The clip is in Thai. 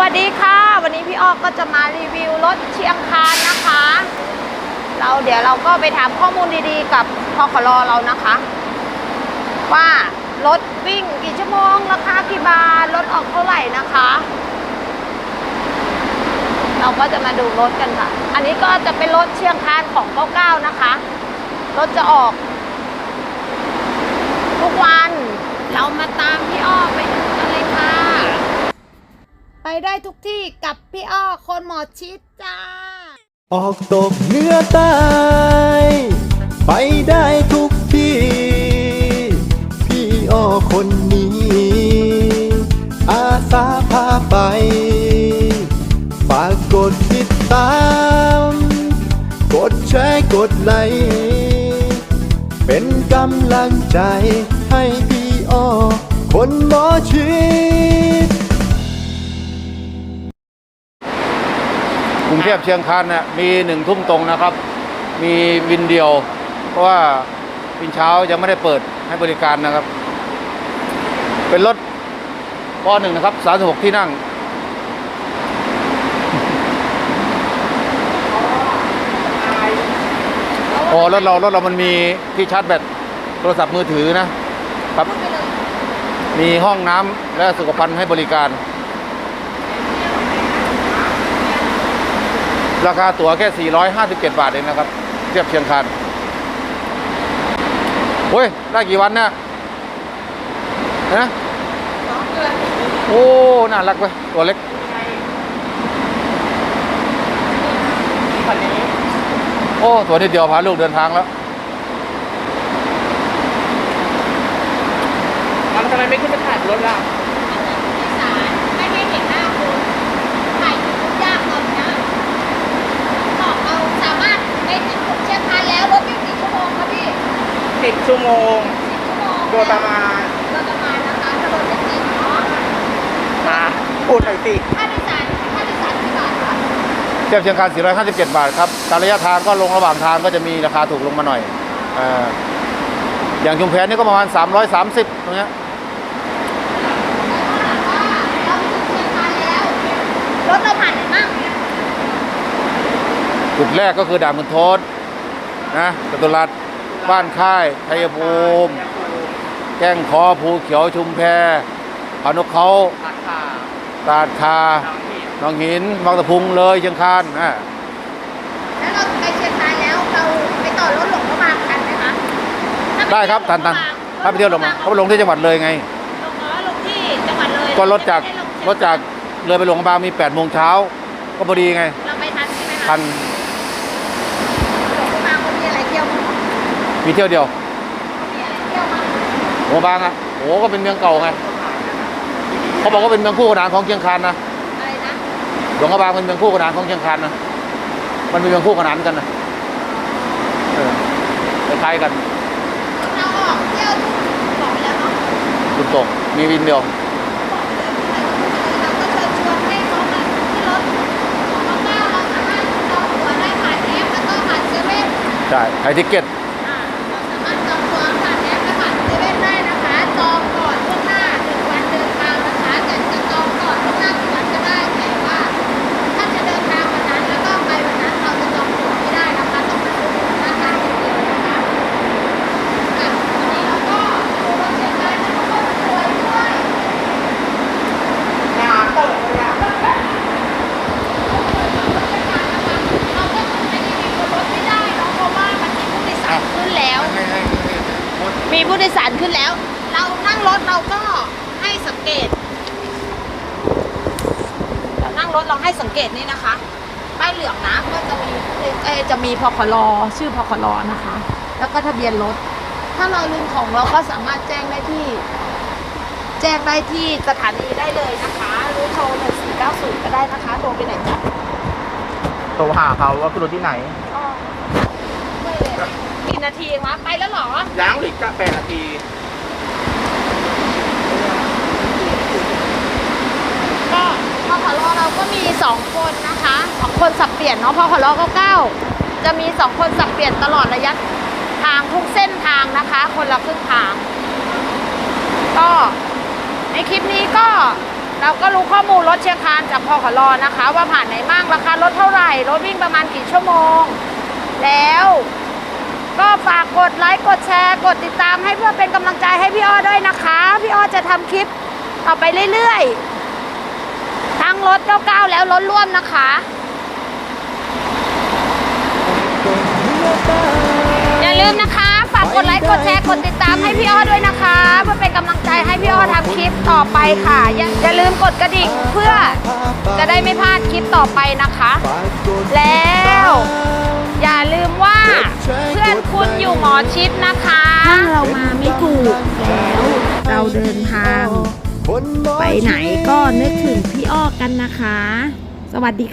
วัสดีค่ะ วันนี้พี่ออกก็จะมารีวิวรถเชียงคานนะคะ เราเดี๋ยวเราก็ไปถามข้อมูลดีๆ กับพอขลอเรานะคะ ว่ารถวิ่งกี่ชั่วโมงราคากี่บาทรถออกเท่าไหร่นะคะ เราก็จะมาดูรถกันค่ะ อันนี้ก็จะเป็นรถเชียงคานของ99นะคะ รถจะออก ทุกวันเรามาตามพี่อ้อไปดู ไปได้ทุกที่กับพี่อ้อคนหมอชิดจ้า ออกตกเหนื้อใต้ไปได้ทุกที่ พี่อ้อคนนี้ อาสาพาไป ฝากกดติดตาม กดแชร์กดไลค์เป็นกำลังใจให้พี่อ้อคนหมอชิด งเทพเชียงคานเนี่ยมีหนึ่งทุ่มตรงนะครับ มีวินเดียว เพราะว่าวินเช้ายังไม่ได้เปิดให้บริการนะครับ เป็นรถปหนึ่งนะครับ36ที่นั่งอ๋อรถเรารถเรามันมีที่ชาร์จแบตโทรศัพท์มือถือนะครับ มีห้องน้ำและสุขภัณฑ์ให้บริการ ราคาตั๋วแค่ 457 บาทเองนะครับ เทียบเชียงคานโอ้ย ได้กี่วันเนี่ยนะโอ้ น่ารักเว้ยตัวเล็กโอ้ ตัวนิดเดียวพาลูกเดินทางแล้วทำไมไม่ขึ้นไปถ่ายรถล่ะ 10 ชั่วโมงโดยประมาณโดยประมาณนะคะถ้ารถไม่ติดเนาะอะพูดหน่อยสิค่าโดยสารค่าโดยสารกี่บาทคะเทียบเชียงคาน457 บาทครับการระยะทางก็ลงระหว่างทางก็จะมีราคาถูกลงมาหน่อยอ่ออย่างชุมแพนี่ก็ประมาณ 330ตรงเนี้ยยงานแล้วรถเนี้าจุดแรกก็คือด่านมุนโทษนะจตุรัส บ้านค่ายชัยภูมิแก้งคอภูเขียวชุมแพพานุเขาราคาตาดคาทางผิดหนองหินบางตะพุงเลยเชียงคานอ่าแล้วเราไปเชียงคานแล้วเราไปต่อรถหลงพระบางกันไหมคะถ้าปได้ครับทันทันถ้าไปเที่ยวลงมาเขาไปลงที่จังหวัดเลยไงลงอ๋อลงที่จังหวัดเลยก็รถจากไม่ได้ลงรถจากเลยไปหลวงพระบางมี8โมงเช้าก็พอดีไงเราไปทันใช่ไหมคะทันหลวงพระบางเขามีอะไรเที่ยวบ้าง มีเที่ยวเดียวมีอะไรเที่ยวบ้างหลวงพระบางอะโอ้ก็เป็นเมืองเก่าไงเขาบอกว่าเป็นเมืองคู่ขนานของเชียงคานนะอะไรนะหลวงพระบางเป็นเมืองคู่ขนานของเชียงคานนะมันเป็นเมืองคู่ขนานกันนะเออคล้ายๆกันเราออกเที่ยวทุกบอกไปแล้ว มีผู้โดยสารขึ้นแล้ว เรานั่งรถเราก็ให้สังเกต เรานั่งรถเราให้สังเกตนี่นะคะป้ายเหลืองนะก็จะมีเอจะมีพคลชื่อพคลนะคะ แล้วก็ทะเบียนรถ ถ้าเราลืมของเราก็สามารถแจ้งได้ที่ แจ้งได้ที่สถานีได้เลยนะคะหรือโทรหนึ่งสี่เก้าศูนย์ก็ได้นะคะโทรไปไหนจ๊ะโทรหาเขาว่าคือรถที่ไหน กี่นาทีวะไปแล้วเหรอย้างหรือจะแปดนาทีก็พอขลเราก็มีสองคนนะคะสองคนสับเปลี่ยนเนาะพอขลก็เก้าจะมีสองคนสับเปลี่ยนตลอดระยะทางทุกเส้นทางนะคะ คนละครึ่งทาง ก็ในคลิปนี้ก็เราก็รู้ข้อมูลรถเชียงคานจากพอขลนะคะ ว่าผ่านไหนบ้างราคารถเท่าไหร่รถวิ่งประมาณกี่ชั่วโมง แล้ว ก็ฝากกดไลค์กดแชร์กดติดตามให้เพื่อเป็นกำลังใจให้พี่อ้อด้วยนะคะ พี่อ้อจะทำคลิปต่อไปเรื่อยๆ ทั้งรถ99แล้วรถร่วมนะคะอย่าลืมนะคะ ฝากกดไลค์กดแชร์กดติดตามให้พี่อ้อด้วยนะคะ เพื่อเป็นกำลังใจให้พี่อ้อทำคลิปต่อไปค่ะ อย่าอย่าลืมกดกระดิ่งเพื่อจะได้ไม่พลาดคลิปต่อไปนะคะ แล้วอย่าลืมว่าเพื่อน อยู่หมอชิดนะคะถ้าเรามาไม่ถูกแล้ว เราเดินทาง ไปไหนก็นึกถึงพี่อ้อกันนะคะ สวัสดีค่ะ